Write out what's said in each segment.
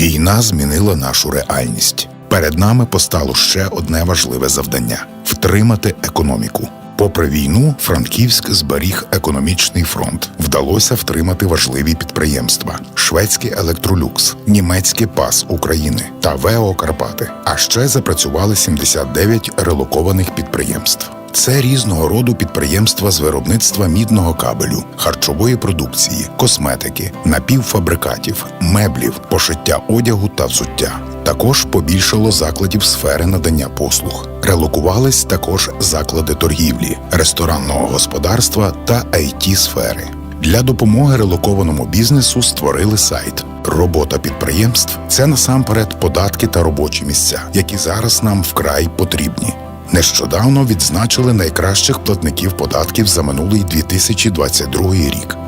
Війна змінила нашу реальність. Перед нами постало ще одне важливе завдання втримати економіку. Попри війну, Франківськ зберіг економічний фронт. Вдалося втримати важливі підприємства: шведський електролюкс, німецький пас України та ВЕО Карпати. А ще запрацювали 79 релокованих підприємств. Це різного роду підприємства з виробництва мідного кабелю, харчової продукції, косметики, напівфабрикатів, меблів, пошиття одягу та взуття. Також побільшало закладів сфери надання послуг. Релокувались також заклади торгівлі, ресторанного господарства та it сфери. Для допомоги релокованому бізнесу створили сайт. Робота підприємств це насамперед податки та робочі місця, які зараз нам вкрай потрібні. Нещодавно відзначили найкращих платників податків за минулий 2022 рік.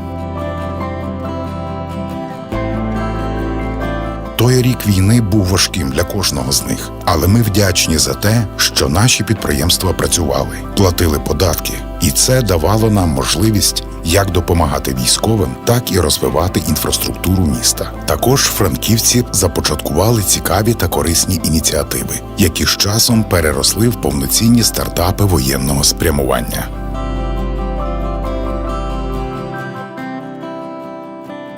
Той рік війни був важким для кожного з них, але ми вдячні за те, що наші підприємства працювали, платили податки, і це давало нам можливість як допомагати військовим, так і розвивати інфраструктуру міста. Також франківці започаткували цікаві та корисні ініціативи, які з часом переросли в повноцінні стартапи воєнного спрямування.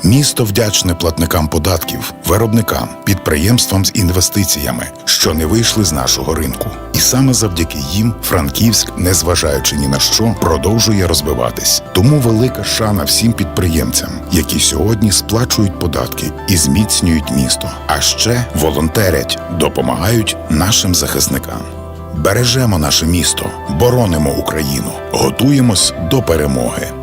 Місто вдячне платникам податків, виробникам, підприємствам з інвестиціями, що не вийшли з нашого ринку. І саме завдяки їм Франківськ, незважаючи ні на що, продовжує розвиватись. Тому велика шана всім підприємцям, які сьогодні сплачують податки і зміцнюють місто, а ще волонтерять, допомагають нашим захисникам. Бережемо наше місто, боронимо Україну, готуємось до перемоги.